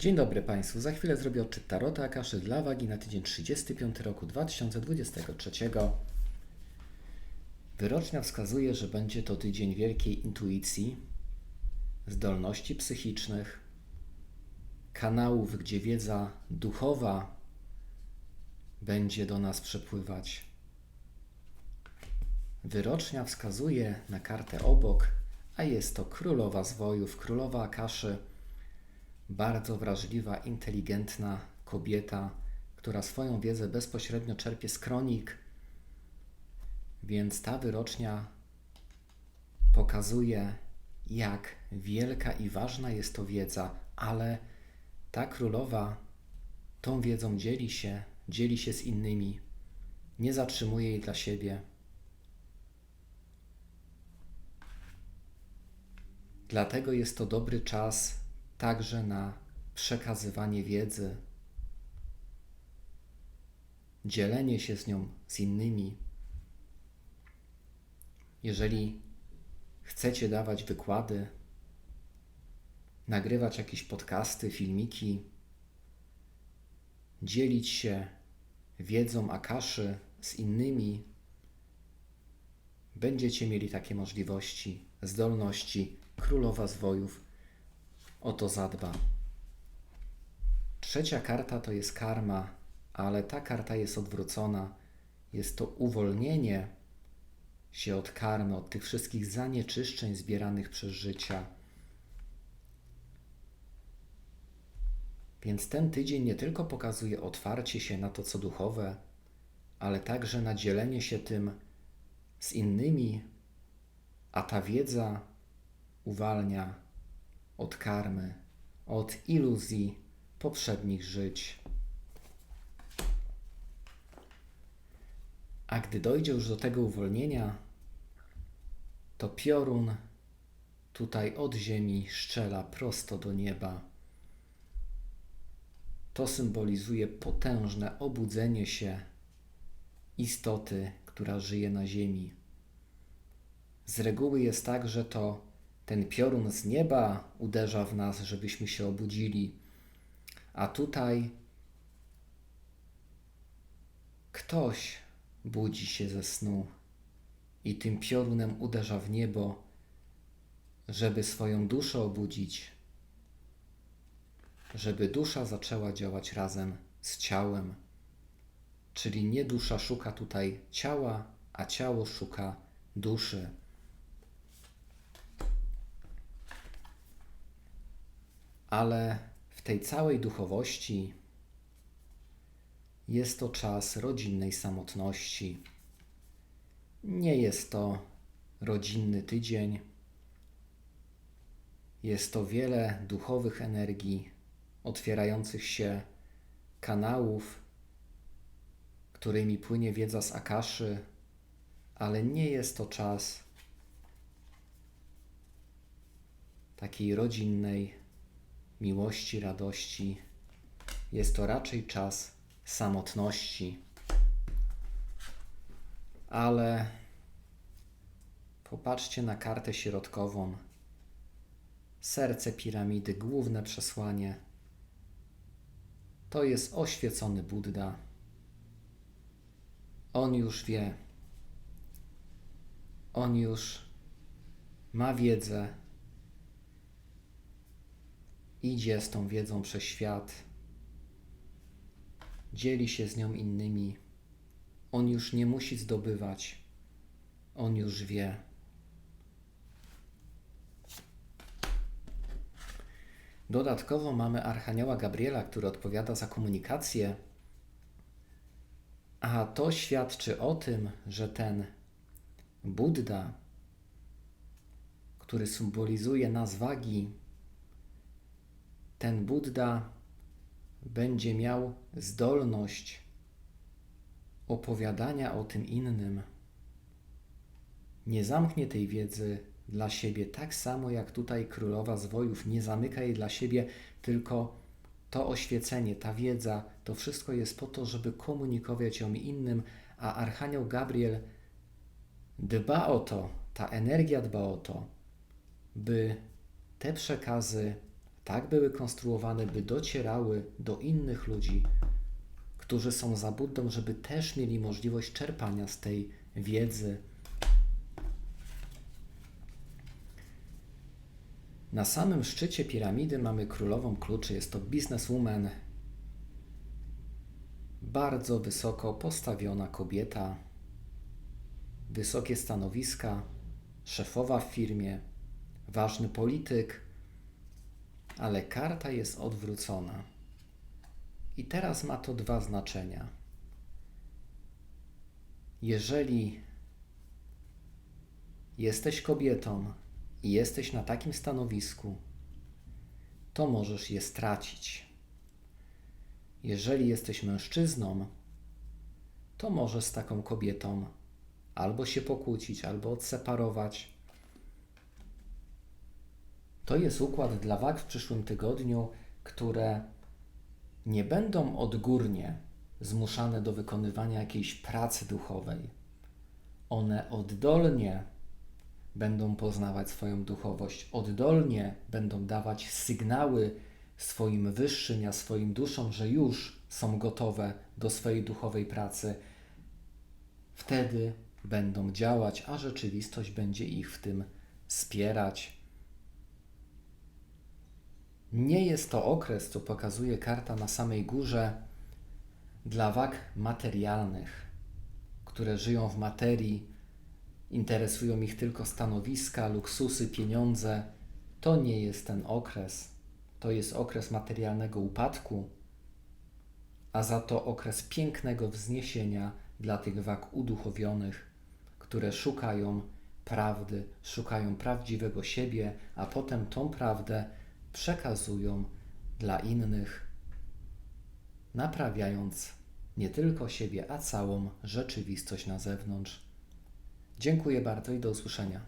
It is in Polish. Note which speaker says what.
Speaker 1: Dzień dobry Państwu. Za chwilę zrobię odczyt Tarota Akaszy dla wagi na tydzień 35 roku 2023. Wyrocznia wskazuje, że będzie to tydzień wielkiej intuicji, zdolności psychicznych, kanałów, gdzie wiedza duchowa będzie do nas przepływać. Wyrocznia wskazuje na kartę obok, a jest to królowa zwojów, królowa Akaszy bardzo wrażliwa, inteligentna kobieta, która swoją wiedzę bezpośrednio czerpie z kronik, więc ta wyrocznia pokazuje, jak wielka i ważna jest to wiedza, ale ta królowa tą wiedzą dzieli się, dzieli się z innymi, nie zatrzymuje jej dla siebie. Dlatego jest to dobry czas także na przekazywanie wiedzy, dzielenie się z nią z innymi. Jeżeli chcecie dawać wykłady, nagrywać jakieś podcasty, filmiki, dzielić się wiedzą Akaszy z innymi, będziecie mieli takie możliwości, zdolności królowa zwojów o to zadba. Trzecia karta to jest karma, ale ta karta jest odwrócona. Jest to uwolnienie się od karmy, od tych wszystkich zanieczyszczeń zbieranych przez życia. Więc ten tydzień nie tylko pokazuje otwarcie się na to, co duchowe, ale także na dzielenie się tym z innymi, a ta wiedza uwalnia od karmy, od iluzji poprzednich żyć. A gdy dojdzie już do tego uwolnienia, to piorun tutaj od ziemi szczela prosto do nieba. To symbolizuje potężne obudzenie się istoty, która żyje na ziemi. Z reguły jest tak, że to ten piorun z nieba uderza w nas, żebyśmy się obudzili. A tutaj ktoś budzi się ze snu i tym piorunem uderza w niebo, żeby swoją duszę obudzić, żeby dusza zaczęła działać razem z ciałem. Czyli nie dusza szuka tutaj ciała, a ciało szuka duszy. Ale w tej całej duchowości jest to czas rodzinnej samotności. Nie jest to rodzinny tydzień. Jest to wiele duchowych energii, otwierających się kanałów, którymi płynie wiedza z Akaszy, ale nie jest to czas takiej rodzinnej miłości, radości. Jest to raczej czas samotności. Ale popatrzcie na kartę środkową. Serce piramidy, główne przesłanie. To jest oświecony Buddha. On już wie. On już ma wiedzę, idzie z tą wiedzą przez świat, dzieli się z nią innymi. On już nie musi zdobywać, on już wie. Dodatkowo mamy Archanioła Gabriela, który odpowiada za komunikację, a to świadczy o tym, że ten Buddha, który symbolizuje nas wagi, ten Buddha będzie miał zdolność opowiadania o tym innym. Nie zamknie tej wiedzy dla siebie tak samo jak tutaj królowa zwojów nie zamyka jej dla siebie, tylko to oświecenie, ta wiedza, to wszystko jest po to, żeby komunikować ją innym, a Archanioł Gabriel dba o to, ta energia dba o to, by te przekazy tak były konstruowane, by docierały do innych ludzi, którzy są za Buddą, żeby też mieli możliwość czerpania z tej wiedzy. Na samym szczycie piramidy mamy królową kluczy. Jest to bizneswoman, bardzo wysoko postawiona kobieta, wysokie stanowiska, szefowa w firmie, ważny polityk, ale karta jest odwrócona. I teraz ma to dwa znaczenia. Jeżeli jesteś kobietą i jesteś na takim stanowisku, to możesz je stracić. Jeżeli jesteś mężczyzną, to możesz z taką kobietą albo się pokłócić, albo odseparować. To jest układ dla wag w przyszłym tygodniu, które nie będą odgórnie zmuszane do wykonywania jakiejś pracy duchowej. One oddolnie będą poznawać swoją duchowość, oddolnie będą dawać sygnały swoim wyższym, a swoim duszom, że już są gotowe do swojej duchowej pracy. Wtedy będą działać, a rzeczywistość będzie ich w tym wspierać. Nie jest to okres, co pokazuje karta na samej górze, dla wag materialnych, które żyją w materii, interesują ich tylko stanowiska, luksusy, pieniądze. To nie jest ten okres. To jest okres materialnego upadku, a za to okres pięknego wzniesienia dla tych wag uduchowionych, które szukają prawdy, szukają prawdziwego siebie, a potem tą prawdę przekazują dla innych, naprawiając nie tylko siebie, a całą rzeczywistość na zewnątrz. Dziękuję bardzo i do usłyszenia.